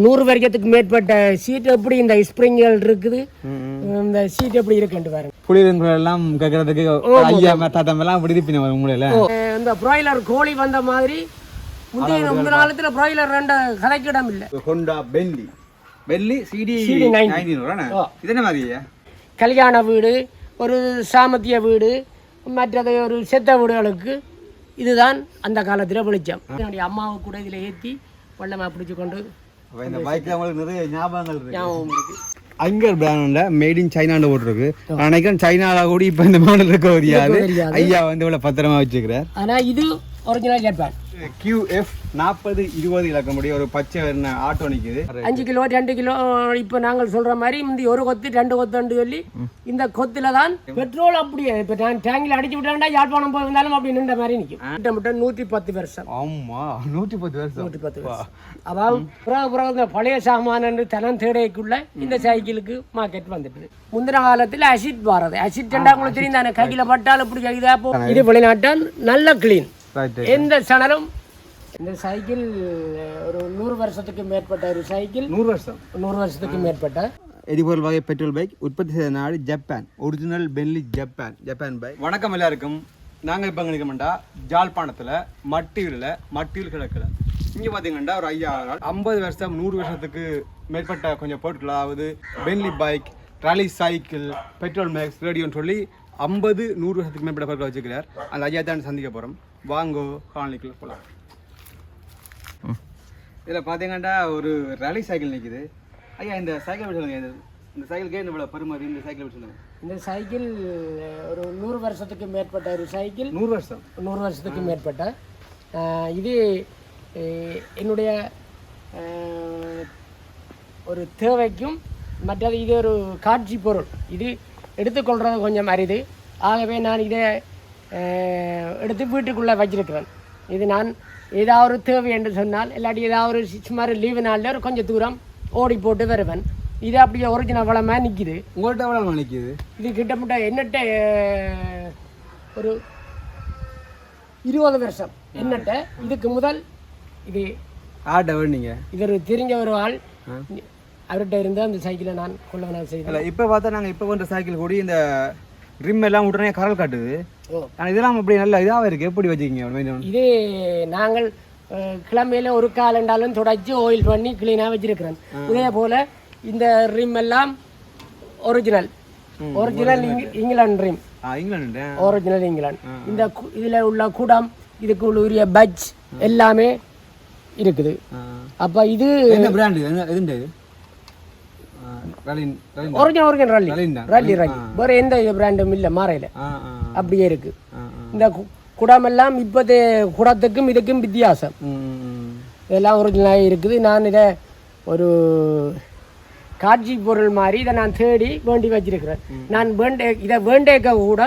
நூறு வரைக்கத்துக்கு மேற்பட்ட சீட் எப்படி இந்த ஸ்ப்ரிங்கள் இருக்குது? இந்த சீட் எப்படி இருக்குன்னு பாருங்க. புளியர்கள் எல்லாம் கேட்கறதுக்கு ஐயா தாத்தம் எல்லாம் அப்படி இருப்பின உங்களை அஹ் இந்த ப்ராய்லர் கோழி வந்த மாதிரி முந்தைய முந்தின காலத்துல ப்ராய்லர் ரெண்டு கதைக்கிடம் இல்லை ஹோண்டா பெல்லி. பெல்லி சிடி CD 90. நைன்டீன் ஓ. இது என்ன மாதிரி கல்யாண வீடு ஒரு சாமத்திய வீடு மற்றது ஒரு செத்த வீடுகளுக்கு இதுதான் அந்த காலத்தில் வெளிச்சம். என்னுடைய அம்மாவை கூட இதில் ஏற்றி வெள்ளமாக பிடிச்சி கொண்டு அப்ப இந்த பைக்ல உங்களுக்கு நிறைய ஞாபகங்கள் இருக்கு. அங்கர் பிராண்ட்ல மேட் இன் சைனான்னு போட்டிருக்கு. நான் நினைக்கிறேன் சைனால கூட இப்ப இந்த மாடல் இருக்க தெரியாது. ஐயா வந்து இவ்வளவு பத்திரமா வச்சுக்கிறார். ஆனால் இது ஒரிஜினல் ஜப்பான் QF நாற்பது இருபது இலக்கமுடைய ஒரு பச்சை ஆட்டோ நிக்குது. அஞ்சு கிலோ ரெண்டு கிலோ இப்போ நாங்கள் சொல்ற மாதிரி முந்தி ஒரு கொத்து ரெண்டு கொத்துன்னு சொல்லி இந்த கொத்துல தான் பெட்ரோல் அப்படியே இப்போ நான் டேங்கில் அடிச்சு விட்டாண்டா யாழ்ப்பாணம் போயிருந்தாலும் அப்படி நின்ற மாதிரி நிற்கும் கிட்டத்தட்ட நூற்றி பத்து வருஷம். ஆமா நூற்றி பத்து வருஷம். நூற்றி பத்து வருஷம். அதாவது பிறகு பிறகு இந்த பழைய சாமான் தனம் தேடைக்குள்ள இந்த சைக்கிளுக்கு மார்க்கெட் வந்துட்டு முந்தின காலத்தில் அசிட் வாரது. அசிட் ரெண்டா உங்களுக்கு தெரியும் தானே? கையில் பட்டால் இப்படி போ இது வெளிநாட்டால் நல்ல க்ளீன் எந்த சணலும் இந்த சைக்கிள் ஒரு நூறு வருஷத்துக்கு மேற்பட்ட ஒரு சைக்கிள். நூறு வருஷம். நூறு வருஷத்துக்கு மேற்பட்ட. எரிபொருள் வகை பெட்ரோல் பைக் உற்பத்தி செய்த நாடு Japan. Original Benly Japan Japan bike வணக்கம் எல்லாருக்கும். நாங்கள் இப்போ நிற்கமாட்டா ஜாழ்ப்பாணத்தில் மட்டியூரில் மட்டியூர் கிழக்கில். இங்கே பார்த்தீங்கன்னா ஒரு ஐயா ஐம்பது வருஷம் நூறு வருஷத்துக்கு மேற்பட்ட கொஞ்சம் பொருட்கள் அதாவது Benly bike trolley cycle Petromax ரேடியோன்னு சொல்லி ஐம்பது நூறு வருஷத்துக்கு மேற்பட்ட பொருட்கள் வச்சுக்கிறார் அந்த ஐயா தான் சந்திக்க போகிறோம் வாங்கோ காலனிக்குள்ள போகலாம் இதில் பார்த்தீங்கன்னா ஒரு ரேலி சைக்கிள் நிற்குது ஐயா இந்த சைக்கிள் பற்றி இந்த சைக்கிளுக்கே இவ்வளோ பெருமாறு இந்த சைக்கிள் பற்றி இந்த சைக்கிள் ஒரு நூறு வருஷத்துக்கு மேற்பட்ட ஒரு சைக்கிள் நூறு வருஷம். நூறு வருஷத்துக்கு மேற்பட்ட. இது என்னுடைய ஒரு தேவைக்கும் மற்றது இது ஒரு காட்சி பொருள். இது எடுத்துக்கொள்கிறது கொஞ்சம் அரிது. ஆகவே நான் இதை எடுத்து வீட்டுக்குள்ளே வச்சிருக்கிறேன். இது நான் ஏதாவது ஒரு தேவை என்று சொன்னால் இல்லாட்டி ஏதாவது ஒரு சுமார் லீவு நாளில் ஒரு கொஞ்சம் தூரம் ஓடி போட்டு வருவேன். இது அப்படியே ஒரிஜினல் வளமாக நிற்கிது உங்கள்கிட்ட எவ்வளோ நிற்கிது இது கிட்டத்தட்ட என்னட்ட ஒரு இருபது வருஷம். என்னட்ட இதுக்கு முதல் இது ஆட்டை வேணுங்க இது ஒரு தெரிஞ்ச ஒரு ஆள். அவர்கிட்ட இருந்து அந்த சைக்கிளை நான் கொள்ளவனால் செய்தேன். இப்போ பார்த்தா நாங்கள் இப்போ பண்ணுற சைக்கிள் கூட இந்த ரிம் எல்லாம் உடனே கரல் காட்டுது. ஆனால் இதெல்லாம் அப்படி நல்ல இதாக இருக்கு. எப்படி வச்சுக்கிங்க இது நாங்கள் கிழமையில ஒரு காலண்டாலும் தொடச்சி ஆயில் பண்ணி க்ளீனாக வச்சிருக்கிறேன் இதே போல இந்த ரிம் எல்லாம் original original England rim original England இந்த இதுல உள்ள குடம் இதுக்கு உள்ள உரிய பட்ஜ் எல்லாமே இருக்குது. அப்ப இது என்ன பிராண்டு என்ன எதுண்டு இது ரலின் ரலின் original original Raleigh Raleigh Raleigh வேற எந்த பிராண்டும் இல்ல மாறையில. அப்படியே இருக்கு. இந்த குடமெல்லாம் இப்போது குடத்துக்கும் இதுக்கும் வித்தியாசம். இதெல்லாம் ஒரிஜினலாக இருக்குது. நான் இதை ஒரு காட்சி பொருள் மாதிரி இதை நான் தேடி வேண்டி வச்சிருக்கிறேன். நான் வேண்டே இதை வேண்டேக்க கூட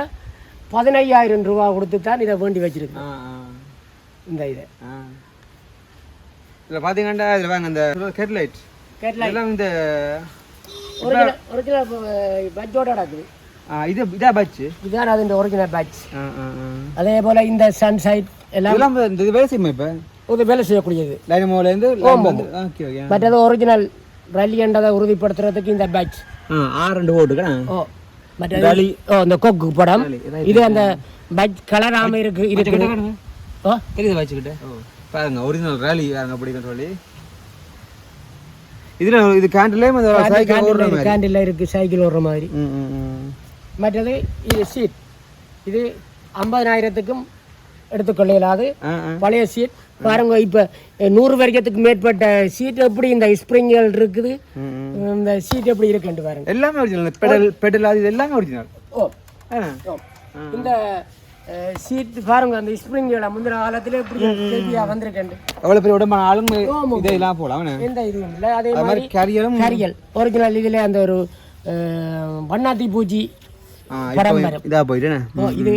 பதினையாயிரம் ரூபா கொடுத்து தான் இதை வேண்டி ஆ இந்த இதை. இதில் பார்த்தீங்கன்னா இதில் வாங்க அந்த ஹெட்லைட் கேட்கல இதெல்லாம் இந்த ஒரிஜினல் ஒரிஜினல் பட்ஜோட நடக்குது இது இதா பச்சு இதுதான் அது ஒரிஜினல் பேட்ச் அதே போல் இந்த சன்சைட் எல்லாம் இந்த இது வேலை செய்யுமா இப்போ? ஒரு வேலை செய்யக்கூடியது. டைனமோலேருந்து ஓகே ஓகே மற்றது ஒரிஜினல் ரல்லி என்றதை உறுதிப்படுத்துறதுக்கு இந்த பேட்ச் ஆறு ரெண்டு ஓட்டுக்கா ஓ மற்றது ஓ இந்த கொக்கு படம். இது அந்த பட்ஜ் கலராம இருக்கு இருக்குது ஓ. தெரியுது வச்சுக்கிட்டு. பாருங்க ஒரிஜினல் ரேலி பாருங்க பிடிக்கும் சொல்லி. இதுல இது கேண்டிலே சைக்கிள் ஓடுற மாதிரி. கேண்டில் இருக்கு சைக்கிள் ஓடுற மாதிரி. மற்றது இது சீட் இது ஐம்பதனாயிரத்துக்கும் எடுத்துக்கொள்ள இயலாது. பழைய சீட் பாருங்க இப்போ நூறு வரைக்கத்துக்கு மேற்பட்ட சீட் எப்படி இந்த ஸ்ப்ரிங்கள் இருக்குது. இந்த சீட் எப்படி இருக்குன்னு பாருங்க. எல்லாமே ஒரிஜினல் பெடல் பெடல் அது எல்லாமே ஒரிஜினல் ஓ. இந்த சீட் பாருங்க அந்த ஸ்ப்ரிங்களை முந்தின காலத்துல ஹெவியா வந்திருக்கேன் எவ்வளவு பெரிய உடம்பான ஆளும் இதெல்லாம் போலாம். எந்த இதுவும் இல்லை அதே மாதிரி கேரியரும் கரியல் ஒரிஜினல் இதில் அந்த ஒரு வண்ணாத்தி இப்போ வரும் இதா போயிட்டேனே ஓ, இது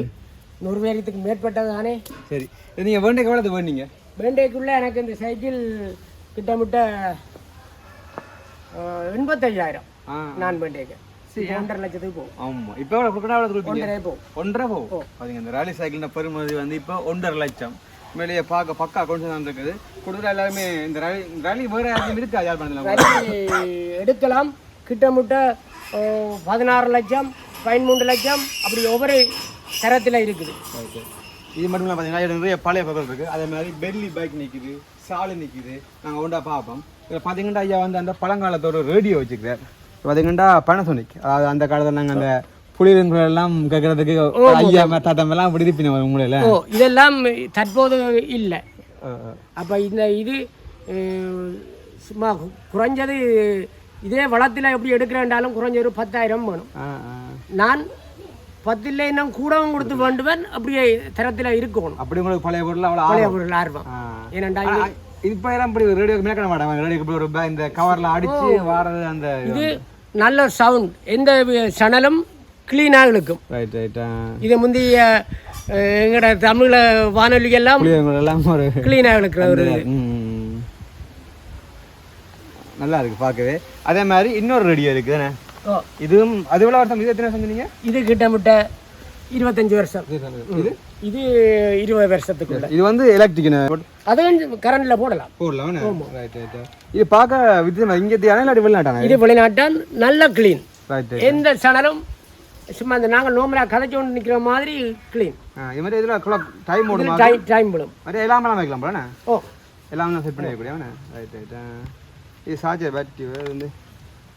நூறு பேரத்துக்கு மேற்பட்டது தானே? சரி. நீங்க வேண்டிய எவ்வளவு வேண்டீங்க வேண்டைக்குள்ள எனக்கு இந்த சைக்கிள் கிட்டமிட்ட ஆ நான் வேண்டைக்கு ஒன்றரை லட்சத்துக்கு போகும். ஆமா. இப்போ கொடுக்கணும்? கொடுப்பீங்க? ஒன்றரை போகும். ஒன்றரை போகும் பாத்தீங்க இந்த ராலி சைக்கிள் பெருமதி வந்து இப்போ ஒன்றரை லட்சம். மேலேயே பார்க்க பக்கா கொண்டு தான் இருக்குது. கொடுக்குற எல்லாருமே இந்த ரேலி ரேலி வேறு இருக்கா? யாழ்ப்பாணத்தில் வரி எடுக்கலாம். கிட்டமுட்ட பதினாறு லட்சம் பதிமூன்று லட்சம் அப்படி ஒவ்வொரு தரத்தில் இருக்குது. இது மட்டும் இல்லை பார்த்தீங்கன்னா நிறைய பழைய பக்கம் இருக்குது அதே மாதிரி பெல்லி பைக் நிற்கிது சாலு நிற்கிது நாங்கள் ஒன்றா பார்ப்போம். இதில் பார்த்தீங்கன்னா ஐயா வந்து அந்த பழங்காலத்தோட ரேடியோ வச்சுக்கிறார். பார்த்தீங்கன்னா பனசோனிக் அதாவது அந்த காலத்தில் நாங்கள் அந்த புலிகள் எல்லாம் கேட்கறதுக்கு ஐயா தாத்தா எல்லாம் அப்படி இருப்பினோம் உங்களையில ஓ இதெல்லாம் தற்போது இல்லை. அப்போ இந்த இது சும்மா குறைஞ்சது இதே வளத்தில் எப்படி எடுக்கிறேன்டாலும் குறைஞ்ச ஒரு பத்தாயிரம் வேணும். நான் பத்தில் இன்னும் கூடவும் கொடுத்து வேண்டுவன் அப்படியே தரத்தில் இருக்கணும். அப்படி உங்களுக்கு பழைய பொருள் அவ்வளோ பழைய பொருள் ஆர்வம். ஏனண்டா இப்ப எல்லாம் இப்படி ரேடியோ மேற்கொள்ள மாட்டாங்க ரேடியோக்கு இப்படி ஒரு இந்த கவர்ல அடிச்சு வாரது அந்த இது நல்ல சவுண்ட். எந்த சணலும் க்ளீனாக ரைட் ரைட் இது முந்தைய அஹ், எங்கட தமிழ புளியங்கள் எல்லாம் க்ளீனாக இழுக்கிற ஒரு. நல்லா இருக்கு பார்க்கவே. அதே மாதிரி இன்னொரு ரேடியோ இருக்கு தானே? ஓ. இதுவும் அது எவ்வளோ வருஷம் இது எத்தனை வருஷம் சொன்னீங்க? இது கிட்டமிட்ட இருபத்தஞ்சு வருஷம். இது இது இருபது வருஷத்துக்குள்ள. இது வந்து எலக்ட்ரிக் அதுவும் கரண்ட்ல போடலாம். போடலாம் ரைட் ரைட் இது பார்க்க வித்தியமா இங்கே இல்லாட்டி வெளிநாட்டாங்க இது? வெளிநாட்டால் நல்ல க்ளீன் ரைட் எந்த சணலும் சும்மா இந்த நாங்கள் நோமலாக கதைச்சு கொண்டு நிற்கிற மாதிரி க்ளீன் இது மாதிரி இதில் டைம் ஓடுமா டைம் டைம் விடும் மாதிரி எல்லாமே வைக்கலாம் போலண்ணே ஓ. எல்லாம் செட் பண்ணி வைக்கக்கூடிய ரைட் ரைட் இது சார்ஜர் பேட்டரி வந்து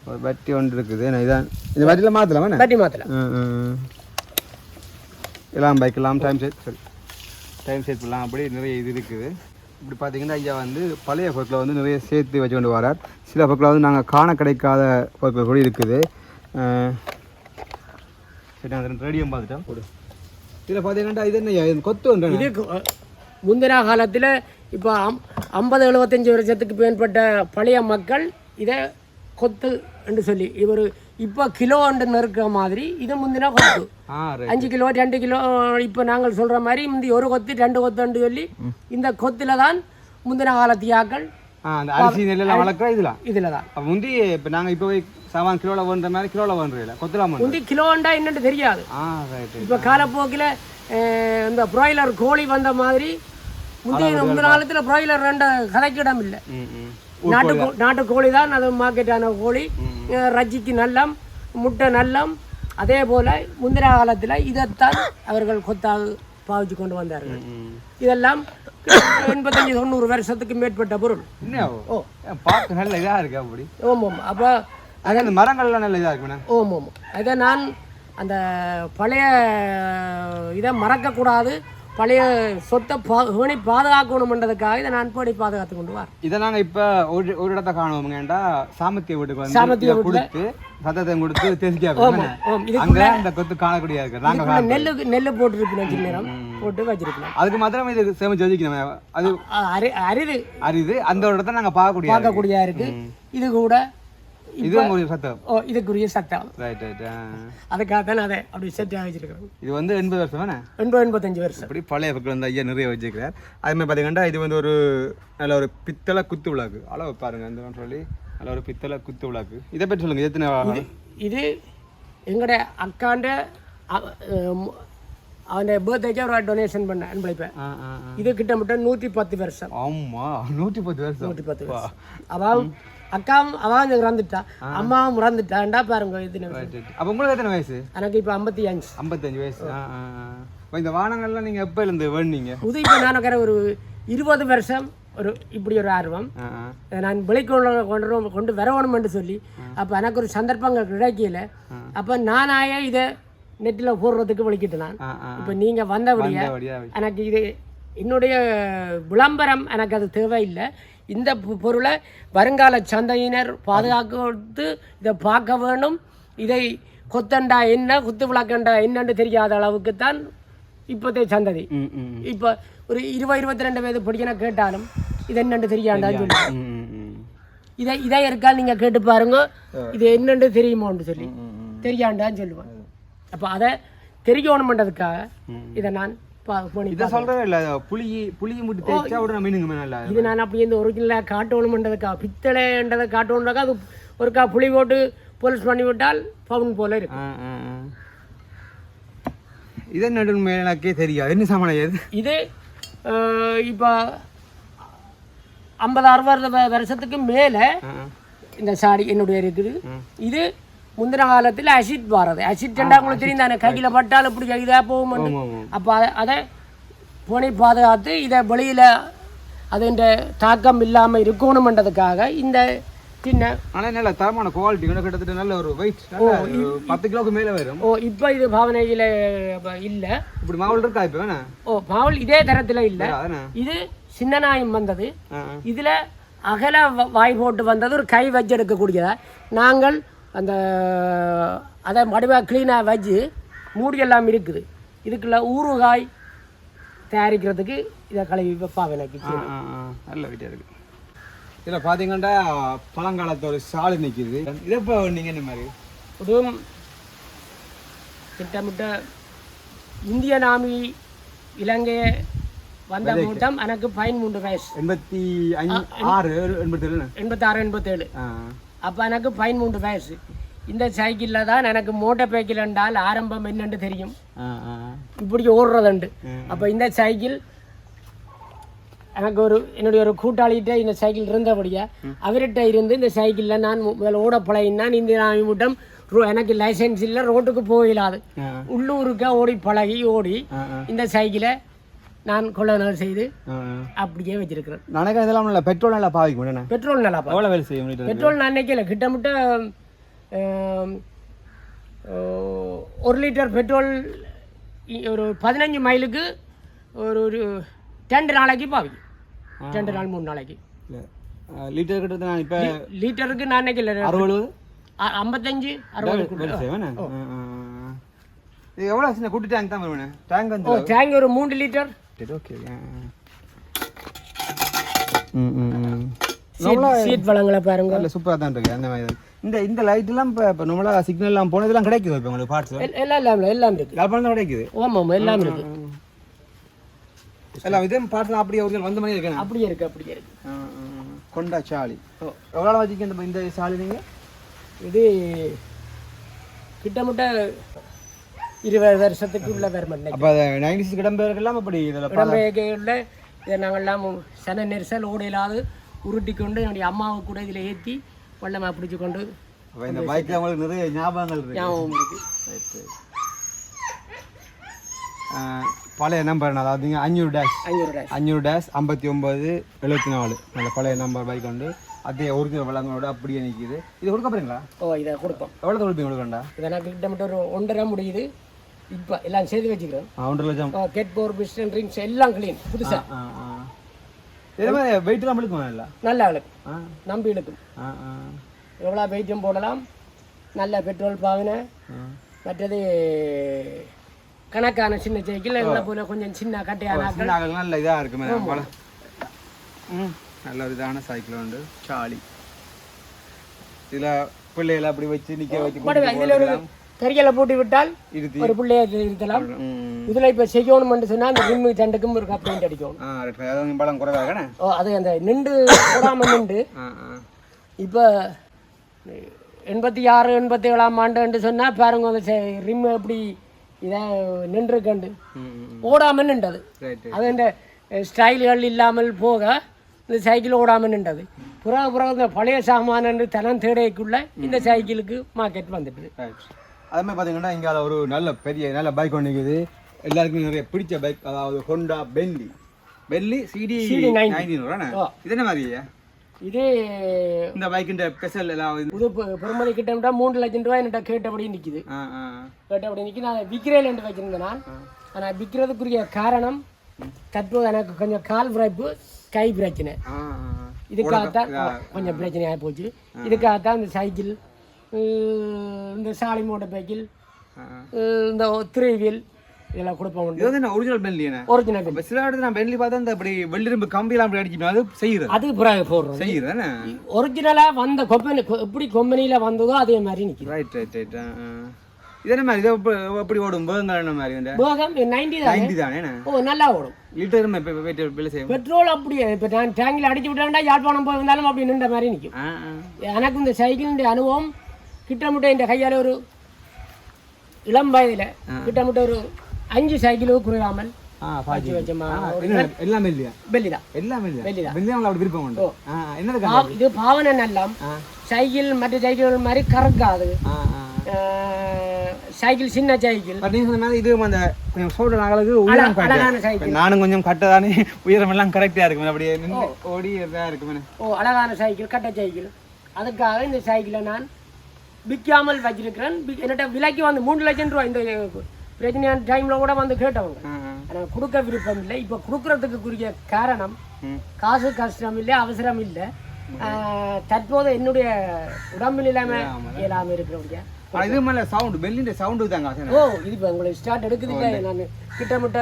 ஒரு பேட்டரி ஒன்று இருக்குது நான் இதான். இந்த பேட்டரியில் மாற்றலாமா பேட்டி மாற்றலாம் எல்லாம் பைக் எல்லாம் டைம் செட் சரி டைம் செட் பண்ணலாம் அப்படி நிறைய இது இருக்குது. இப்படி பார்த்தீங்கன்னா ஐயா வந்து பழைய பொருட்களை வந்து நிறைய சேர்த்து வச்சு கொண்டு வரார். சில பொருட்களை வந்து நாங்கள் காண கிடைக்காத பொருட்கள் கூட இருக்குது. சரி நான் ரேடியோ பார்த்துட்டேன். போடு. இதில் பார்த்தீங்கன்னா இது என்ன ஐயா? இது கொத்து இது முந்தின காலத்தில் இப்போ அம் ஐம்பது எழுபத்தஞ்சி வருஷத்துக்கு மேற்பட்ட பழைய மக்கள் இதை கொத்து என்று சொல்லி இவர் இப்போ கிலோ அண்டு இருக்கிற மாதிரி இது முந்தின கொத்து. அஞ்சு கிலோ ரெண்டு கிலோ இப்போ நாங்கள் சொல்கிற மாதிரி முந்தி ஒரு கொத்து ரெண்டு கொத்துன்னு சொல்லி இந்த கொத்தில் தான் முந்தின அந்த அரிசி நெல்லெல்லாம் வளர்க்குற இதெல்லாம் இதில் தான். முந்தி இப்போ நாங்கள் இப்போ சாமான் கிலோவில் பண்ணுற மாதிரி கிலோவில் கொத்தலாம் பண்ணுறோம் முந்தி கிலோண்டா என்னன்னு தெரியாது. இப்போ காலப்போக்கில் இந்த ப்ராய்லர் கோழி வந்த மாதிரி முந்தைய முந்தின காலத்தில் ப்ராய்லர் ரெண்டு கதைக்கிடம் இல்லை நாட்டு நாட்டு கோழி தான் அது மார்க்கெட்டான கோழி. ரஜிக்கு நல்லம் முட்டை நல்லம். அதே போல் முந்தின காலத்தில் இதைத்தான் அவர்கள் கொத்தாக பாவிச்சு கொண்டு வந்தார்கள். இதெல்லாம் எண்பத்தஞ்சு தொண்ணூறு வருஷத்துக்கு மேற்பட்ட பொருள். ஓ பார்க்க நல்ல இதாக இருக்கு அப்படி? ஓம் ஓம் அப்போ அதே அந்த மரங்கள்லாம் நல்ல இதாக இருக்குண்ணா ஓம் ஓம் அதை நான் அந்த பழைய இதை மறக்கக்கூடாது. பழைய சொத்தை பா பேணி பாதுகாக்கணுன்றதுக்காக இதை நான் பேணி பாதுகாத்து கொண்டு வரேன். இதை நாங்கள் இப்போ ஒரு ஒரு இடத்த காணுவோம்ங்கண்டா? சாமத்திய வீட்டுக்கு வந்து சாமத்திய கொடுத்து சத்தத்தை கொடுத்து தெரிஞ்சா ஓம் இது அங்கே இந்த கொத்து காணக்கூடிய இருக்கு. நாங்கள் நெல்லு நெல் போட்டுருக்கணும் சின்ன நேரம் போட்டு வச்சிருக்கலாம் அதுக்கு மாத்திரம் இது சேமிச்சு வச்சுக்கணும் அது அரிது. அரிது. அந்த இடத்த நாங்கள் பார்க்கக்கூடிய பார்க்கக்கூடியதா இருக்கு? இது கூட ஒரு சத்தம் ஓ இதுக்குரிய சட்டம். ரைட் ரைட் அதுக்காக தான் அதை அப்படி செட் வச்சிருக்கிறேன் இது வந்து எண்பது வருஷம் தானே? எண்பது எண்பத்தஞ்சு வருஷம். அப்படி பழைய பக்கம் வந்து ஐயா நிறைய வச்சுக்கிறார் அது மாதிரி பார்த்தீங்கன்னா இது வந்து ஒரு நல்ல ஒரு பித்தளை குத்து விளக்கு. அளவு பாருங்க இந்த சொல்லி நல்ல ஒரு பித்தளை குத்து விளக்கு. இதை பற்றி சொல்லுங்க இது எத்தனை இது எங்கட அக்காண்ட அவன் பர்த்டேக்கு ஒரு டொனேஷன் பண்ண அன்பளிப்பேன். இது கிட்டத்தட்ட நூற்றி பத்து வருஷம். ஆமா நூற்றி பத்து வருஷம். நூற்றி பத்து வருஷம். அவன் அக்காவும் அவன் இறந்துட்டா. அம்மாவும் இறந்துட்டான்டா பாருங்க இது. அப்போ உங்களுக்கு எத்தனை வயசு? எனக்கு இப்போ ஐம்பத்தி அஞ்சு. ஐம்பத்தஞ்சு வயசு. இந்த வானங்கள்லாம் நீங்கள் எப்போ இருந்து வேணுனீங்க? புது இப்போ நான் ஒரு இருபது வருஷம் ஒரு இப்படி ஒரு ஆர்வம். நான் வெளிக்கொண்டு கொண்டு கொண்டு வரணும்னு சொல்லி அப்போ எனக்கு ஒரு சந்தர்ப்பங்கள் கிடைக்கல. அப்போ நானாயே இதை நெட்டில் போடுறதுக்கு வலிக்கிட்டு நான். இப்போ நீங்கள் வந்தபடியா எனக்கு இது என்னுடைய விளம்பரம் எனக்கு அது தேவையில்லை. இந்த பொருளை வருங்கால சந்தையினர் பாதுகாத்து இதை பார்க்க வேணும். இதை கொத்தண்டா என்ன குத்து விளக்கண்டா என்னன்னு தெரியாத அளவுக்கு தான் இப்போதைய சந்ததி இப்போ ஒரு இருபது இருபத்தி ரெண்டு வயது படிக்கணும் கேட்டாலும் இது என்னன்னு தெரியாண்டான்னு சொல்லி. இதை இதை இருக்கா நீங்கள் கேட்டு பாருங்க. இது என்னன்னு தெரியுமோன்னு சொல்லி. தெரியாண்டான்னு சொல்லுவேன். அப்போ அதை தெரியணுமன்றதுக்காக இதை நான் இதை சொல்கிறவே இல்லை புளி புளியை முட்டி தேய்ச்சா உடனே மீனுங்க நல்லா இது நான் அப்படி இந்த ஒரிஜினலாக காட்டணுமன்றதுக்கா பித்தளைன்றதை காட்டணுன்றதுக்கா அது ஒருக்கா புளி போட்டு போலீஸ் பண்ணி விட்டால் பவுன் போல இருக்கு. இது எனக்கே தெரியாது. என்ன சாமான இது? இது இப்போ ஐம்பது அறுபது வருஷத்துக்கு மேலே. இந்த சாடி என்னுடைய இருக்குது. இது முந்தின காலத்தில் அசிட் வாரது. அசிட் உங்களுக்கு தெரியும் தானே கையில் பட்டால் இப்படி இதாக போகும். அப்போ அதை அதை புனை பாதுகாத்து இதை வெளியில் அதுன்ற தாக்கம் இல்லாமல் இருக்கணுமன்றதுக்காக இந்த சின்ன ஆனா நல்ல தரமான குவாலிட்டி கிட்டத்தட்ட நல்ல ஒரு வெயிட் பத்து கிலோக்கு மேல வரும். ஓ இப்போ இது பாவனையில் இல்லை. இப்படி மாவுள் இருக்கா இப்ப வேணா? ஓ மாவுல் இதே தரத்தில் இல்லை. இது சின்ன நாயம் வந்தது. இதில் அகல வாய் போட்டு வந்தது ஒரு கை வச்சு எடுக்கக்கூடியதா. நாங்கள் அந்த அதை மடுவாக க்ளீனாக வச்சு மூடியெல்லாம் இருக்குது. இதுக்குள்ள ஊறுகாய் தயாரிக்கிறதுக்கு இதை கழுவி வைப்பாங்க எனக்கு. நல்ல வெயிட்டா இருக்கு. இதுல பாத்தீங்கன்னா பழங்காலத்து ஒரு சாலை நிக்குது. இதை இப்போ நீங்க என்ன மாதிரி? இதுவும் திட்டமிட்ட இந்திய நாமி இலங்கையை வந்த மூட்டம் எனக்கு பதிமூன்று வயசு. எண்பத்தி ஆறு எண்பத்தி ஏழு எண்பத்தாறு எண்பத்தேழு. ஆ. அப்போ எனக்கு பதிமூன்று வயசு இந்த சைக்கிளில் தான் எனக்கு மோட்டார் சைக்கிள் என்றால் ஆரம்பம் என்னன்னு தெரியும். இப்படி ஓடுறதுண்டு. அப்போ இந்த சைக்கிள் எனக்கு ஒரு என்னுடைய ஒரு கூட்டாளிகிட்ட இந்த சைக்கிள் இருந்தபடியா அவர்கிட்ட இருந்து இந்த சைக்கிளில் நான் முதல்ல ஓட பழகினா இந்த நான் மட்டும் ரோ- எனக்கு லைசன்ஸ் இல்லை ரோட்டுக்கு போயிடாது உள்ளூருக்கு ஓடி பழகி ஓடி இந்த சைக்கிளை நான் கொள்ளநர் செய்து. அப்படியே வச்சிருக்கிறேன். நினைக்கிறேன் இதெல்லாம் இல்லை பெட்ரோல் நல்லா பாவிக்க முடியும் பெட்ரோல் நல்லா எவ்வளோ வேலை செய்ய முடியும் பெட்ரோல் நான் நினைக்கல. கிட்டமிட்ட ஒரு லிட்டர் பெட்ரோல் ஒரு பதினஞ்சு மைலுக்கு ஒரு ஒரு ரெண்டு நாளைக்கு பாவிக்கும். ரெண்டு நாள் மூணு நாளைக்கு. லிட்டர் கிட்ட நான் இப்போ லிட்டருக்கு நான் நினைக்கல. அறுபது? அ- ஐம்பத்தஞ்சு அறுபது எவ்வளோ சின்ன குட்டி டேங்க் தான் வருவேன்? டேங்க் வந்து டேங்க் ஒரு மூணு லிட்டர் ஓகே ம் சீட் வளங்களை பாருங்க. நல்ல சூப்பராக தான் இருக்கு. அந்த மாதிரி. இந்த இந்த லைட்லாம் இப்போ இப்போ நம்மளா சிக்னல்லாம் போனதெல்லாம் கிடைக்குது இப்போ உங்களுக்கு பார்ட்ஸ் எல்- எல்லாம் எல்லாம் எல்லாம் இருக்கு. யாழ்ப்பாணம் தான் கிடைக்குது? ஆமாம் ஆமாம் எல்லாம் இருக்கு. எல்லாம் இதே பார்ட்ஸ்லாம் அப்படியே ஒரிஜினல் வந்த மாதிரி இருக்கேன் அப்படியே இருக்கு அப்படியே இருக்கு. கொண்டா சாலி. எவ்வளோ வச்சுக்க இந்த இந்த சாலி நீங்கள் இது கிட்டமிட்ட இருபது வருஷத்துக்கு உள்ள வருமானம் அப்போ நைன்டிஸ் கிடம்பெல்லாம் அப்படி இதில் இதை நாங்கள்லாம் சன நெரிசல் ஓடையிலாது உருட்டி கொண்டு என்னுடைய அம்மாவை கூட இதில் ஏற்றி வெள்ளமாக பிடிச்சி கொண்டு இந்த பைக்கில் உங்களுக்கு நிறைய ஞாபகங்கள் இருக்கு. ஞாபகம் இருக்கு. பழைய நம்பர் அதாவது நீங்கள் அஞ்சூறு டேஷ் ஐநூறு டேஷ் அஞ்சூறு டேஷ் ஐம்பத்தி ஒம்பது எழுபத்தி நாலு. அந்த பழைய நம்பர் பைக் வந்து அதே ஒரிஜினல் வளங்களோட அப்படியே நிற்கிது இது கொடுக்க போறீங்களா? ஓ இதை கொடுப்போம். எவ்வளோ கொடுப்பீங்க கொடுக்கண்டா இதை நான் கிட்டமிட்ட ஒரு ஒன்றரை முடியுது. இப்போ எல்லாம் செய்து வச்சுக்கிறோம். ஒன்றரை லட்சம். கெட் போர் பிஸ்டன் ரிங்ஸ் எல்லாம் க்ளீன் ஆ இதே மாதிரி வெயிட்லாம் பிடிக்குமா இல்லை? நல்லா இழுக்கும். நம்பி இழுக்கும். எவ்வளோ வெயிட்டும் போடலாம்? நல்ல பெட்ரோல் பாவின. மற்றது கணக்கான சின்ன சைக்கிள் எங்களை போல கொஞ்சம் சின்ன கட்டையான நல்ல இதாக இருக்குமே. ம் நல்ல ஒரு இதான சைக்கிள் உண்டு. சாலி. இதில் பிள்ளைகளை அப்படி வச்சு நிற்க வச்சு இதில் ஒரு கரிகளை போட்டு விட்டால் ஒரு பிள்ளைய இருக்கலாம் இதில் இப்போ செய்யணும்னு சொன்னால் அந்த ரிம்மு தண்டுக்கும் ஒரு பெயிண்ட் அடிக்கணும். பலம் ஓ அது அந்த நின்று போடாமல் நின்று இப்போ எண்பத்தி ஆறு எண்பத்தி ஏழாம் ஆண்டுன்னு சொன்னால் பாருங்க அந்த ரிம்மு எப்படி இதை நின்றுக்கண்டு ம் ம் ஓடாமல் நின்றது. அது இந்த ஸ்டைல்கள் இல்லாமல் போக இந்த சைக்கிள் ஓடாமல் நின்றது. புறா புறா இந்த பழைய சாமான் என்று தனம் தேடைக்குள்ள இந்த சைக்கிளுக்கு மார்க்கெட் வந்துட்டு ரைட் அது மாதிரி பார்த்தீங்கன்னா இங்கே ஒரு நல்ல பெரிய நல்ல பைக் ஒன்று இருக்குது. எல்லாருக்கும் நிறைய பிடிச்ச பைக் அதாவது Honda Benly Benly CD CD 90. Nineteen. இது என்ன மாதிரி? இது இந்த பைக்கின்ற ஸ்பெஷல் இது- புது பெருமதி கிட்டமிட்டா மூன்று லட்சம் ரூபாய் என்கிட்ட கேட்டபடி நிற்கிது கேட்டபடி நிற்கி நான் விற்கிறேன் என்று வச்சிருந்தேன் நான். ஆனால் விற்கிறதுக்குரிய காரணம் தற்போது எனக்கு கொஞ்சம் கால் விரைப்பு கை பிரச்சனை. இதுக்காகத்தான் கொஞ்சம் பிரச்சனையாக போச்சு. இதுக்காகத்தான் இந்த சைக்கிள் இந்த சாலை ஆ. உம், இந்த த்ரீ வீல் இதெல்லாம் கொடுப்போம் இது வந்து என்ன ஒரிஜினல் பென்லி ஒரிஜினல் சில இடத்துல நான் பென்லி பார்த்தா இந்த அப்படி வெள்ளிரும்பு கம்பியெல்லாம் அப்படி அடிக்கணும். அது செய்யுறது அது பிறகு போடுறோம். செய்யுறது ஒரிஜினலாக வந்த கொம்பனி எப்படி கொம்பனியில் வந்ததோ அதே மாதிரி நிற்கிது ரைட் ரைட் ரைட் இது என்ன மாதிரி? இது எப்படி- ஓடும்? வேகங்கள் என்ன மாதிரி இந்த போகம் நைன்டி தான்? நைன்டி தானே ஓ நல்லா ஓடும். லிட்டர் வெளில செய்யும் பெட்ரோல் அப்படியே இப்போ நான் டேங்கில் அடிச்சு விட்டாண்டா யாழ்ப்பாணம் போயிருந்தாலும் அப்படி நின்ற மாதிரி நிற்கும் எனக்கு இந்த சைக்கிளின் அனுபவம் கிட்டமிட்ட இந்த கையால் ஒரு இளம் வயதில் கிட்டமிட்ட ஒரு அஞ்சு சைக்கிளுக்கு குறையாமல் இது பாவனை நல்லம். சைக்கிள் மற்ற சைக்கிள் மாதிரி கறக்காது. சைக்கிள் சின்ன சைக்கிள். இது அந்த கொஞ்சம் சோடு நாங்களுக்கு உயரம் சைக்கிள். நானும் கொஞ்சம் கட்டதானே உயரம் எல்லாம் கரெக்டா இருக்கும் அப்படியே ஓடி இருக்கும். ஓ அழகான சைக்கிள் கட்ட சைக்கிள். அதுக்காக இந்த சைக்கிளை நான் விற்காமல் வச்சிருக்கிறேன். என்னட்ட விலைக்கு வந்து மூணு லட்சம் ரூபா இந்த பிரச்சனையான டைமில் கூட வந்து கேட்டவங்க. ஆனால் கொடுக்க விருப்பம் இல்லை. இப்போ கொடுக்கறதுக்கு குறிய காரணம் காசு கஷ்டம் இல்லை அவசரம் இல்லை. தற்போது என்னுடைய உடம்பு இல்லாமல் இயலாமல் இருக்கிறவங்க. இது மேல சவுண்ட் பெல்லிന്റെ சவுண்ட் தாங்க ஓ இது இப்போ உங்களுக்கு ஸ்டார்ட் எடுக்குது இல்லை நான் கிட்டத்தட்ட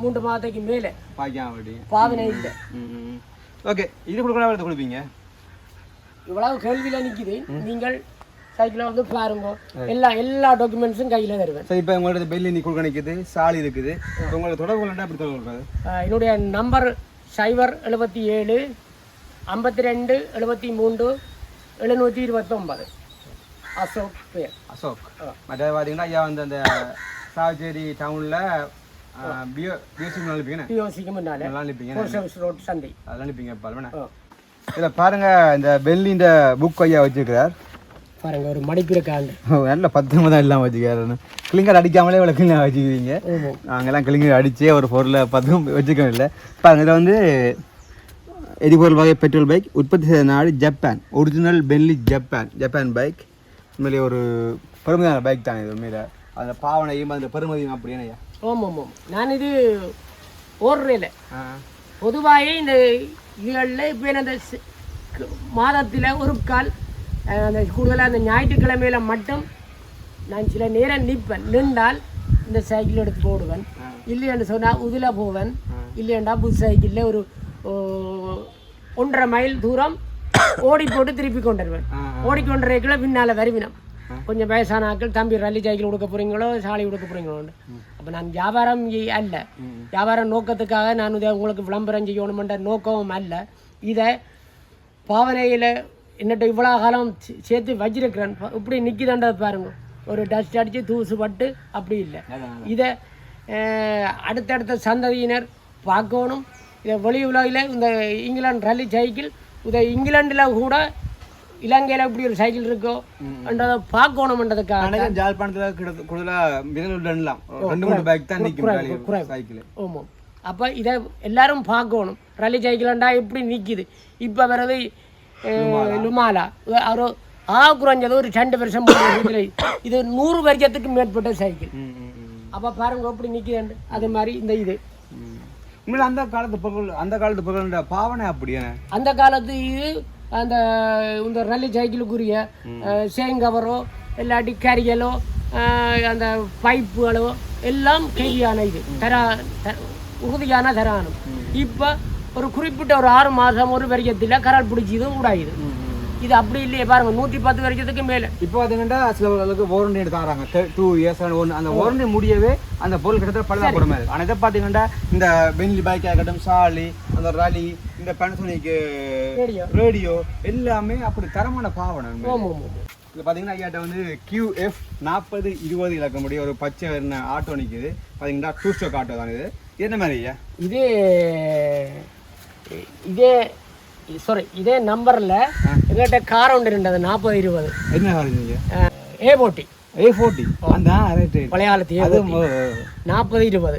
மூன்று மாதத்துக்கு மேலே. பாவனை இல்லை. ஓகே இது கொடுக்கலாம் எடுத்து கொடுப்பீங்க? இவ்வளவு கேள்வியில் நிற்குது நீங்கள் சைக்கிளை வந்து பாருங்க. எல்லா எல்லா டாக்குமெண்ட்ஸும் கையில் தருவேன் சரி இப்போ உங்களோட பெல்லி நீ கொடுக்க நிற்குது சாலி இருக்குது. உங்களுக்கு தொடர்பு கொள்ளா அப்படி தொடர்பு என்னுடைய நம்பர் சைபர் எழுபத்தி ஏழு ஐம்பத்தி ரெண்டு எழுபத்தி மூன்று எழுநூற்றி இருபத்தொம்பது. அசோக் பேர். அசோக். மற்ற பார்த்தீங்கன்னா ஐயா வந்து அந்த சாவச்சேரி டவுனில் பியோ பிஎஸ்சி அனுப்பிங்க பிஓசிக்கு முன்னாலே. அனுப்பிங்க ரோட் சந்தை. அதெல்லாம் அனுப்பிங்க பாருங்க ஆ. இதில் பாருங்க இந்த பெல்லின்ற புக் ஐயா வச்சிருக்கிறார். பாருங்க ஒரு மடிப்பிருக்காண்டு நல்ல பத்திரமா தான் எல்லாம் வச்சுக்கிறாருன்னு. கிளிங்கர் அடிக்காமலே இவ்வளோ கிளிங்கர் வச்சுக்கிறீங்க? ஆமாம் நாங்கெல்லாம் கிளிங்கர் அடிச்சே ஒரு பொருளை பத்திரம் வச்சுக்கவே இல்லை. பாருங்க இதில் வந்து எரிபொருள் வகை பெட்ரோல் பைக் உற்பத்தி செய்த நாடு Japan. Original Benly Japan Japan bike உண்மையிலே ஒரு பெருமையான பைக் தான் இது உண்மையில. அந்த பாவனையும் அந்த பெருமதியும் அப்படியே ஆமாம் ஆமாம் நான் இது ஓடுறேன் பொதுவாகவே இந்த இதுகளில் இப்போ அந்த மாதத்தில் ஒரு கால் அந்த கூடுதலாக அந்த ஞாயிற்றுக்கிழமையில மட்டும் நான் சில நேரம் நிற்பேன் நின்றால் இந்த சைக்கிள் எடுத்து போடுவேன். இல்லைன்னு சொன்னால் உதில போவேன். இல்லையண்டா புது சைக்கிளில் ஒரு ஒன்றரை மைல் தூரம் ஓடி போட்டு திருப்பி கொண்டு வருவேன் ஓடிக்கொண்டிருக்கல பின்னால் வருவினம். கொஞ்சம் வயசான ஆட்கள் தம்பி ரல்லி சைக்கிள் கொடுக்க போறீங்களோ சாலை கொடுக்க போறீங்களோன்னு. அப்போ நான் வியாபாரம் அல்ல. வியாபாரம் நோக்கத்துக்காக நான் உங்களுக்கு விளம்பரம் செய்யணுமென்ற நோக்கமும் அல்ல. இதை பாவனையில் என்னட்ட இவ்வளோ காலம் சேர்த்து வச்சிருக்கிறேன். இப்படி நிற்கிதண்டது பாருங்க. ஒரு டஸ்ட் அடித்து தூசு பட்டு அப்படி இல்லை. இதை அடுத்தடுத்த சந்ததியினர் பார்க்கணும். இதை வெளி உலகில் இந்த இங்கிலாந்து ரல்லி சைக்கிள் இதை இங்கிலாண்டில் கூட இலங்கையில் இப்படி ஒரு சைக்கிள் இருக்கோ என்றதை பார்க்கணுன்றதுக்காக ஆனால் ஜாழ்ப்பாணத்தில் கூடுதலாக ரெண்டு மூணு பைக் தான் நிற்கும் சைக்கிள் ஆமாம் அப்போ இதை எல்லாரும் பார்க்கணும். ரல்லி சைக்கிள்ண்டா எப்படி நிற்கிது இப்போ வர்றது லுமாலா? ஒரு ஆ குறைஞ்சது ஒரு ரெண்டு வருஷம் இது நூறு வருஷத்துக்கு மேற்பட்ட சைக்கிள். அப்போ பாருங்க எப்படி நிற்கிதுண்டு அதே மாதிரி இந்த இது. உண்மையில அந்த காலத்து பொருள் அந்த காலத்து பொருள் பாவனை அப்படியே அந்த காலத்து இது அந்த இந்த ரல்லி சைக்கிளுக்குரிய சேங் கவரோ இல்லாட்டி கரியலோ அந்த பைப்புகளோ எல்லாம் கேள்வியான இது. தரா உறுதியான தரானம் இப்போ ஒரு குறிப்பிட்ட ஒரு ஆறு மாதம் ஒரு வருஷத்தில் கரால் பிடிச்சிது உடாயுது இது அப்படி இல்லையே பாருங்க நூற்றி பத்து வருஷத்துக்கு மேலே. இப்போ பார்த்தீங்கன்னா சிலவர்களுக்கு வாரண்டி எடுத்தாங்க டூ இயர்ஸ் ஒன்று அந்த வாரண்டி முடியவே அந்த பொருள் கிட்டத்தட்ட பழுதா போகிற மாதிரி ஆனால் இதை பார்த்தீங்கன்னா இந்த பென்லி பைக் ஆகட்டும் சாலி அந்த ராலி இந்த பேனசோனிக் ரேடியோ ரேடியோ எல்லாமே அப்படி தரமான பாவனை உண்மையிலே. ஆமாம் ஆமாம். இதில் பார்த்தீங்கன்னா ஐயாட்ட வந்து QF நாற்பது இருபது இலக்க முடிய ஒரு பச்சை ஆட்டோ நிற்குது பார்த்தீங்கன்னா டூ ஸ்டோக் ஆட்டோ தான் இது. இது என்ன மாதிரி ஐயா? இது இதே சாரி இதே நம்பரில் எங்கிட்ட கார் ஒன்று இருந்தது நாற்பது இருபது. என்ன ஏ போட்டி ஏ ஃபோர்ட்டி ரைட் பழையாளத்து அது நாற்பது இருபது.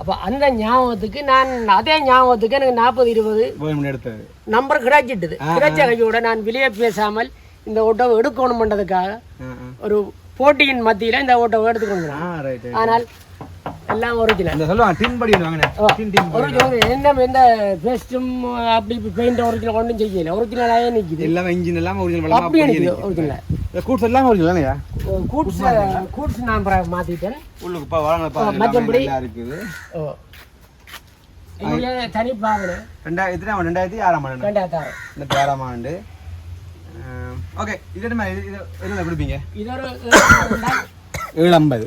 அப்போ அந்த ஞாபகத்துக்கு நான் அதே ஞாபகத்துக்கு எனக்கு நாற்பது இருபது நம்பர் கிடைச்சிட்டுது. கிடைச்ச கையோட நான் வெளியே பேசாமல் இந்த ஓட்டோவை எடுக்கணுமென்றதுக்காக. ஒரு போட்டியின் மத்தியில் இந்த ஓட்டோவை எடுத்துக்கொண்டு ஆனால் எல்லாம் ஒரிஜினல் இந்த சொல்லுவாங்க டின் படி வாங்கினேன். டின் டின் ஒரிஜினல் எந்த எந்த பெஸ்ட்டும் அப்படி பெயிண்ட் ஒரிஜினல் ஒன்றும் செய்யல. ஒரிஜினலாகவே நிற்கிது எல்லாமே இன்ஜின் எல்லாமே ஒரிஜினல் அப்படியே நிற்கிது ஒரிஜினல் கூட்ஸ் எல்லாம் ஒரிஜினல் கூட்ஸ் கூட்ஸ் நான் மாற்றிட்டேன் உள்ளுக்கு பா வளங்க மற்றபடி- இருக்குது. தனி பாவனை. ரெண்டாயிரத்தி? ரெண்டாயிரத்தி ஆறாம் ஆண்டு. ரெண்டாயிரத்தாறு ரெண்டாயிரத்தி ஆறாம் ஆண்டு. ஓகே இது என்ன இது என்ன கொடுப்பீங்க? இது ஒரு ஏழு ஏழு ஐம்பது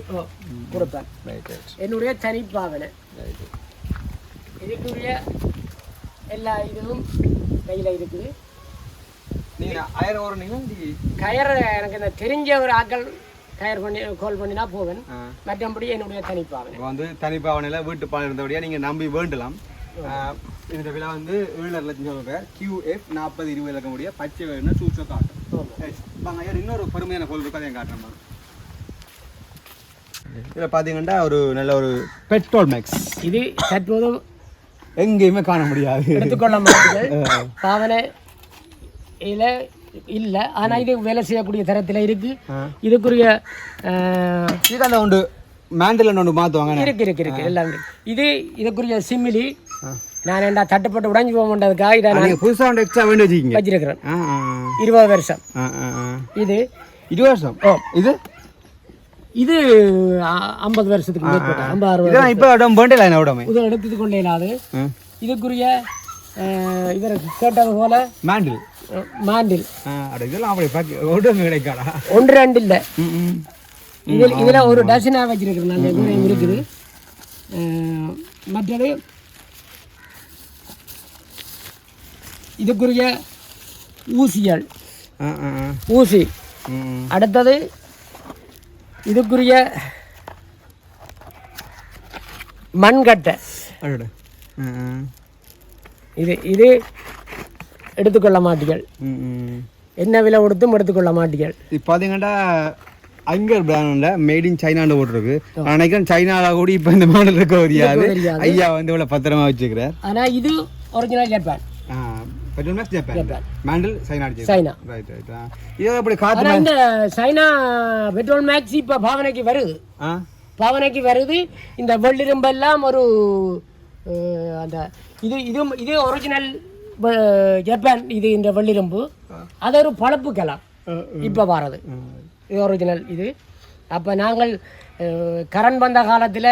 கொடுப்பேன் என்னுடைய தனிப்பாவனை. இதுக்குரிய எல்லா இதுவும் கையில் இருக்குது. கயர் எனக்கு இந்த தெரிஞ்ச ஒரு ஆக்கள் தயார் பண்ணி கால் பண்ணினா போவேன். மற்றபடி என்னுடைய தனிப்பாவனை. வந்து தனிப்பாவனையில் வீட்டு பால் இருந்தபடியாக நீங்கள் நம்பி வேண்டலாம். இந்த விலை வந்து ஏழரை லட்சம் சொல்லுவேன் கியூஎஃப் நாற்பது இருபது லட்சம் முடிய பச்சை வேணும்னா சூச்சோ காட்டும். வாங்க ஐயா இன்னொரு பெருமையான பொருள் இருக்கு அதையும் காட்டுறேன் இதில் பார்த்தீங்கன்னா ஒரு நல்ல ஒரு பெட்ரோல் மேக்ஸ் இது தற்போது எங்கேயுமே காண முடியாது. எடுத்துக்கொள்ள மாட்டீர்கள் பாவனை இதில் இல்லை. ஆனால் இது வேலை செய்யக்கூடிய தரத்தில் இருக்கு. இதுக்குரிய அஹ், இது அந்த ஒன்று மேண்டில் ஒன்று மாற்றுவாங்க இருக்கு இருக்கு. இருக்கு எல்லாம் இருக்கு. இது இதுக்குரிய சிம்மிலி நான் என்ன தட்டுப்பட்டு உடைஞ்சு போக மாட்டதுக்காக இதை நான் புதுசாக ஒன்று எக்ஸ்ட்ரா வேண்டி வச்சுக்கிங்க. வச்சிருக்கிறேன். இருபது வருஷம். இது இருபது வருஷம்? ஓ. இது? இது ஐம்பது வருஷத்துக்கு மேற்பட்ட ஐம்பது அறுபது இப்போ இடம் வேண்டிய லைன் விடமே இது எடுத்துட்டு கொண்டே இல்லாது இதுக்குரிய இவர் கேட்டது போல மேண்டில் மாண்டில் இதெல்லாம் அப்படி பார்க்க உடம்பு கிடைக்காடா ஒன்று ரெண்டு இல்லை. இதில் இதில் ஒரு டசனாக வச்சிருக்கிறேன். நல்ல தூரம் இருக்குது. மற்றது இதுக்குரிய ஊசிகள். ஊசி. அடுத்தது இதுக்குரிய மண்கட்டை. இது இது எடுத்துக்கொள்ள மாட்டீர்கள். என்ன விலை கொடுத்தும் எடுத்துக்கொள்ள மாட்டீர்கள். இது பார்த்தீங்கன்னா அங்கர் பிராண்டில் மேட் இன் சைனான்னு போட்டிருக்கு. நான் நினைக்கிறேன் சைனாவில் கூட இப்போ இந்த மாடல் இருக்க. ஐயா வந்து இவ்வளோ பத்திரமா வச்சுக்கிறார். ஆனால் இது original Japan Petromax Japan Japan mantle China அடிச்சு சைனா ரைட் ரைட் இது அப்படி காற்று ஆனால் இந்த சைனா பெட்ரோல் மேக்ஸ் இப்போ பாவனைக்கு வருது பாவனைக்கு வருது இந்த வெள்ளிரும்பெல்லாம் ஒரு அந்த இது இது இது ஒரிஜினல் ஜப்பான் இது இந்த வெள்ளிரும்பு அது ஒரு பழப்பு கலாம் இப்போ வாரது இது ஒரிஜினல் இது அப்போ நாங்கள் அஹ், கரண் வந்த காலத்தில்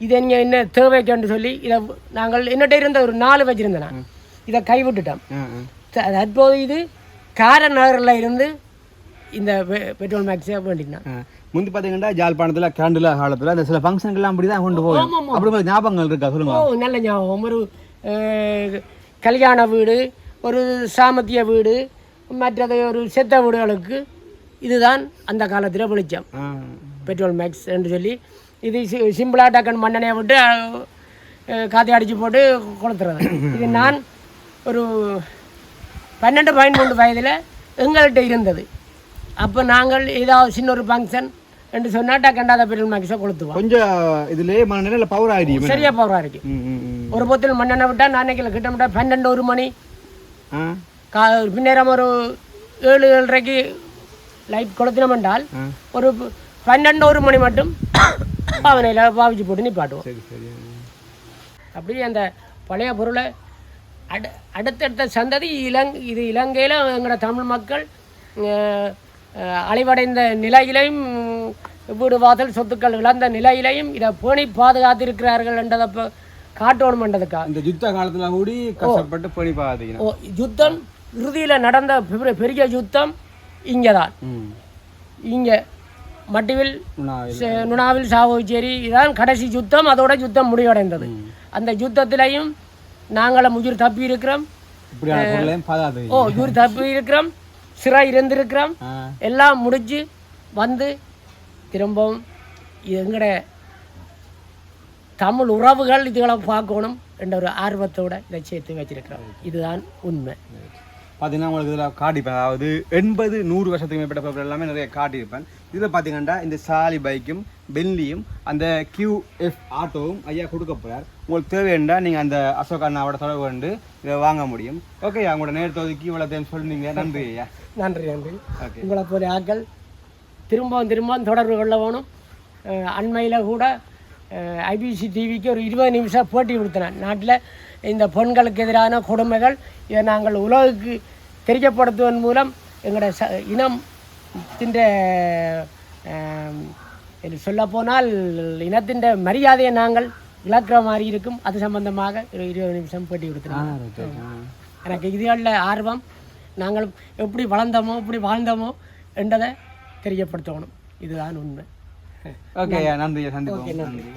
இது என்ன என்ன தேவைக்குன்னு சொல்லி இதை நாங்கள் என்னட்ட இருந்த ஒரு நாலு வச்சுருந்தேன் நான் இதை கைவிட்டுட்டோம். தற்போது இது கார நகரில் இருந்து இந்த பெ- பெட்ரோல் மேக்ஸே வேண்டினான். முந்தி பார்த்தீங்கன்னா ஜாழ்ப்பாணத்தில் கேண்டில் காலத்தில் அந்த சில ஃபங்க்ஷனுக்கெல்லாம் அப்படி தான் கொண்டு போவோம் அப்படி மாதிரி ஞாபகங்கள் இருக்கா? சொல்லுங்க. ஓ நல்ல ஞாபகம். ஒரு கல்யாண வீடு ஒரு சாமத்திய வீடு மற்றது ஒரு செத்த வீடுகளுக்கு இதுதான் அந்த காலத்தில் வெளிச்சம். பெட்ரோல் மேக்ஸ் என்று சொல்லி. இது சி- சிம்பிளா டக்கன் மண்ணெண்ணையை விட்டு காத்தி அடித்து போட்டு கொளுத்துறது. இது நான் ஒரு பன்னெண்டு பதிமூன்று வயதில் எங்கள்கிட்ட இருந்தது. அப்போ நாங்கள் ஏதாவது சின்ன ஒரு ஃபங்க்ஷன் என்று சொன்னால் டக்கண்டாத பெட்ரோல் மேக்ஸை கொளுத்துவோம். கொஞ்சம் இதுலேயே மனநிலை பவர் ஆகிடும் சரியா ம் ம் ஒரு பொத்தில் மண்ணெண்ணெய் விட்டால் நாளைக்கு கிட்டத்தட்ட பன்னெண்டு ஒரு மணி. கா பின்னேரம் ஒரு ஏழு ஏழரைக்கு லைட் கொளுத்தினோம் என்றால். ஒரு பன்னெண்டு ஒரு மணி மட்டும் பாவனையில் பாவிச்சு போட்டு நிப்பாட்டுவோம். சரி சரி. அப்படியே அந்த பழைய பொருளை அடு அடுத்தடுத்த சந்ததி இலங் இது இலங்கையில் எங்களோட தமிழ் மக்கள் அழிவடைந்த நிலையிலையும் வீடு வாசல் சொத்துக்கள் இழந்த நிலையிலையும் இதை பேணி பாதுகாத்திருக்கிறார்கள் என்றதை காட்டணும் என்றதுக்காக இந்த யுத்த காலத்துல கூடி கஷ்டப்பட்டு பணி ஓ யுத்தம் இறுதியில் நடந்த பெரிய- யுத்தம் இங்கே தான் இங்கே மட்டுவில் நுணாவில் சாவோச்சேரி இதான் கடைசி யுத்தம் அதோட யுத்தம் முடிவடைந்தது. அந்த யுத்தத்திலையும் நாங்களும் உயிர் தப்பி இருக்கிறோம். ஓ உயிர் தப்பி இருக்கிறோம். சிறை இருந்திருக்கிறோம். எல்லாம் முடிஞ்சு வந்து திரும்பவும் எங்கட தமிழ் உறவுகள் இதுகளை பார்க்கணும் என்ற ஒரு ஆர்வத்தோட இதை சேர்த்து வச்சிருக்கிறோம். இதுதான் உண்மை. பார்த்தீங்கன்னா உங்களுக்கு இதில் காட்டிப்பேன். அதாவது எண்பது நூறு வருஷத்துக்கு மேற்பட்ட பொருட்கள் எல்லாமே நிறைய காட்டியிருப்பேன். இதில் பார்த்தீங்கன்னா இந்த சாலி பைக்கும் பென்லியும் அந்த QF ஆட்டோவும் ஐயா கொடுக்க போகிறார் உங்களுக்கு தேவைன்னா நீங்கள் அந்த அசோக் அண்ணாவோட தொடர்பு கொண்டு இதை வாங்க முடியும். ஓகே உங்களோட நேரத்தை ஒதுக்கி இவ்வளோ டைம் சொன்னீங்க நன்றி ஐயா. நன்றி நன்றி. ஓகே உங்களை போல ஆட்கள் திரும்பவும் திரும்பவும் தொடர்பு கொள்ள வேணும். அண்மையில் கூட ஐபிசி டிவிக்கு ஒரு இருபது நிமிஷம் போட்டி கொடுத்தேன் நாட்டில் இந்த பெண்களுக்கு எதிரான கொடுமைகள் இதை நாங்கள் உலகுக்கு தெரியப்படுத்துவதன் மூலம் எங்களோட ச இனத்தின் சொல்லப்போனால் இனத்தின் மரியாதையை நாங்கள் இழக்கிற மாதிரி இருக்கும். அது சம்பந்தமாக ஒரு இருபது நிமிஷம் போட்டி கொடுத்தேன் எனக்கு இதுகளில் ஆர்வம். நாங்கள் எப்படி வளர்ந்தோமோ எப்படி வாழ்ந்தோமோ என்றதை தெரியப்படுத்தணும். இதுதான் உண்மை. ஓகே நன்றி. சந்திப்போம். நன்றி. நன்றி.